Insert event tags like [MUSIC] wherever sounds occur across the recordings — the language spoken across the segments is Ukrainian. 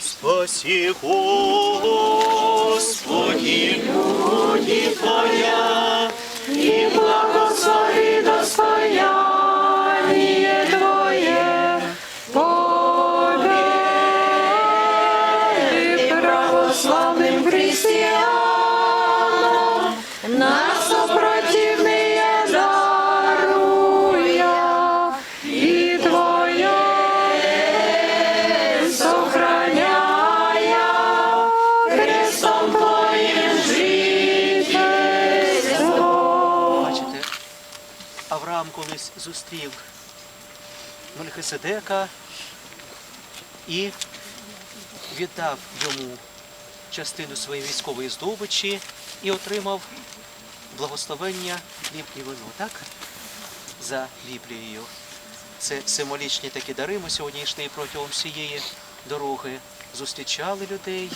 Спаси, Господи, люди Твоя, и благослови достояние Твое, победы православным христианам, Авраам колись зустрів Мельхиседека і віддав йому частину своєї військової здобичі і отримав благословення хліб і вино, так? За Біблією. Це символічні такі дари. Ми сьогодні йшли протягом всієї дороги, зустрічали людей,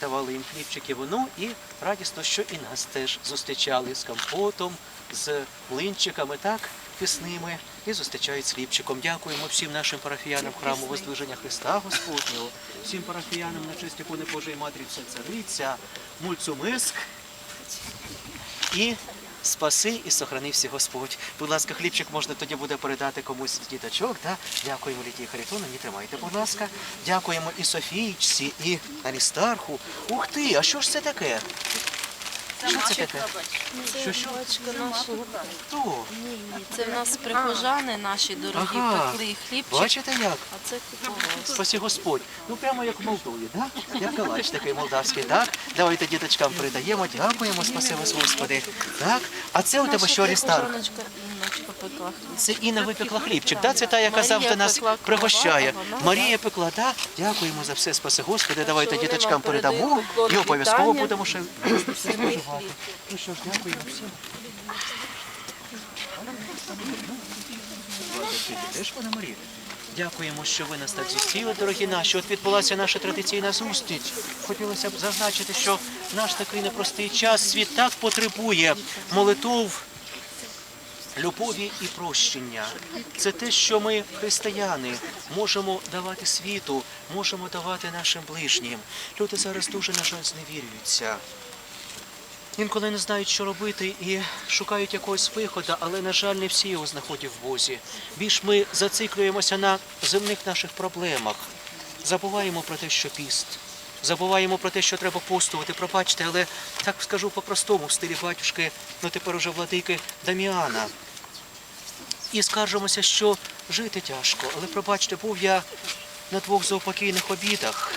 давали їм хлібчик і вино, і радісно, що і нас теж зустрічали з компотом, з млинчиками, так, пісними, і зустрічають з хлібчиком. Дякуємо всім нашим парафіянам храму Воздвиження Христа Господнього, всім парафіянам на честь ікони Божої Матері Цариця, Мульцумиск і спаси і сохрани всі Господь. Будь ласка, хлібчик можна тоді буде передати комусь з діточок. Да? Дякуємо Літії Харитоновні, тримайте, будь ласка. Дякуємо і Софійчці, і Арістарху. Ух ти, а що ж це таке? Що це таке? Що, що? Хто? Це в нас прихожани наші дорогі Ага. пекли хлібчик, Бачите як? а це купували. Спасі Господь. Ну прямо як в Молдові, да? Як калач такий молдавський, так? Давайте діточкам передаємо, дякуємо, спаси вас, Господи. Так? А це у тебе що, Арістарх? Прихожаночка пекла хліб. Це Інна випекла хлібчик, да? це та, яка Марія завжди нас пекла пригощає. крова, а вона- Марія пекла, так? Дякуємо за все, спаси Господи. Давайте вони діточкам вам передамо поклон і обов'язково вітання. будемо ще [CLEARS THROAT] споживати. Ну що ж, дякуємо всім. Теж, пане Марія? Дякуємо, що ви нас так зустріли, дорогі наші. От відбулася наша традиційна зустріч. Хотілося б зазначити, що наш такий непростий час світ так потребує молитов, любові і прощення. Це те, що ми, християни, можемо давати світу, можемо давати нашим ближнім. Люди зараз дуже, на жаль, зневірюються. Інколи не знають, що робити, і шукають якогось виходу, але, на жаль, не всі його знаходять в Бозі. Більш ми зациклюємося на земних наших проблемах. Забуваємо про те, що піст. Забуваємо про те, що треба постувати, пробачте, але так скажу по-простому, в стилі батюшки, ну тепер уже владики Даміана. І скаржимося, що жити тяжко. Але пробачте, був я на двох заупокійних обідах.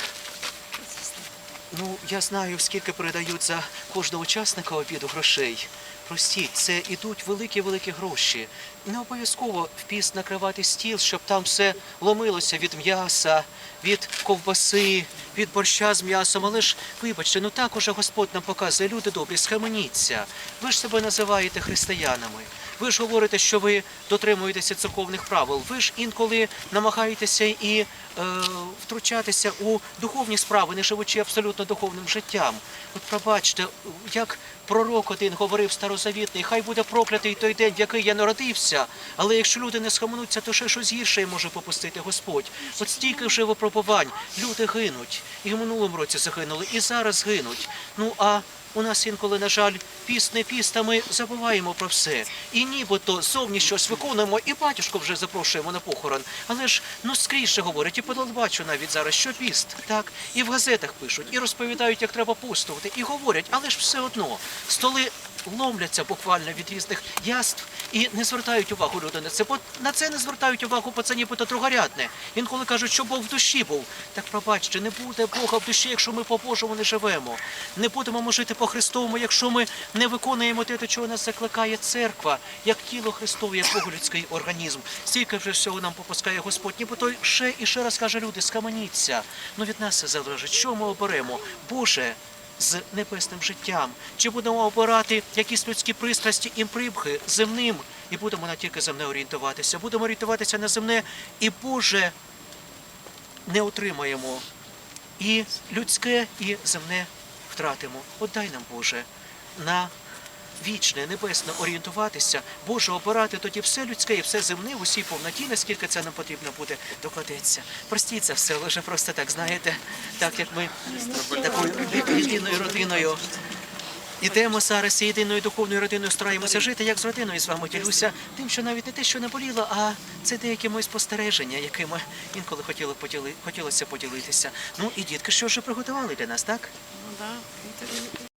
Ну, я знаю, скільки передають за кожного учасника обіду грошей. Простіть, це ідуть великі-великі гроші. Не обов'язково в піст накривати стіл, щоб там все ломилося від м'яса, від ковбаси, від борща з м'ясом. Але ж, вибачте, ну так уже Господь нам показує, люди добрі, схаменіться. Ви ж себе називаєте християнами. Ви ж говорите, що ви дотримуєтеся церковних правил. Ви ж інколи намагаєтеся і е, втручатися у духовні справи, не живучи абсолютно духовним життям. От пробачте, як пророк один говорив старозавітний, хай буде проклятий той день, в який я народився. Але якщо люди не схаменуться, то ще щось гірше може попустити Господь. От стільки вже випробувань, люди гинуть. І в минулому році загинули, і зараз гинуть. Ну а у нас інколи, на жаль, піст не піст, а ми забуваємо про все. І нібито зовні щось виконуємо, і батюшку вже запрошуємо на похорон. Але ж ну скрізь говорять, і по телебачу навіть зараз, що піст, так, і в газетах пишуть, і розповідають, як треба постувати, і говорять, але ж все одно столи ломляться буквально від різних яств і не звертають увагу люди на це. Бо на це не звертають увагу, бо це нібито другорядне. Інколи кажуть, що Бог в душі був. Так пробачте, не буде Бога в душі, якщо ми по Божому не живемо. Не будемо ми жити по Христовому, якщо ми не виконуємо те, до чого нас закликає церква, як тіло Христове, як Боголюдський організм. Стільки вже всього нам попускає Господь. Нібито ще і ще раз каже люди, скаменіться. Ну від нас це залежить. Що ми оберемо? Боже з небесним життям? Чи будемо обирати якісь людські пристрасті і примхи земним, і будемо на тільки земне орієнтуватися? Будемо орієнтуватися на земне, і Боже не отримаємо. І людське, і земне втратимо. Отдай нам, Боже, на вічне, небесне орієнтуватися, Боже, обирати тоді все людське і все земне в усій повноті, наскільки це нам потрібно буде, докладеться. Простіть за все, лише просто так, знаєте, так як ми такою єдиною родиною. Ідемо зараз єдиною духовною родиною стараємося жити, як з родиною з вами ділюся, тим, що навіть не те, що не боліло, а це деякі мої спостереження, якими інколи хотіли поділи, хотілося поділитися. Ну і дітки, що вже приготували для нас, так? Ну, да.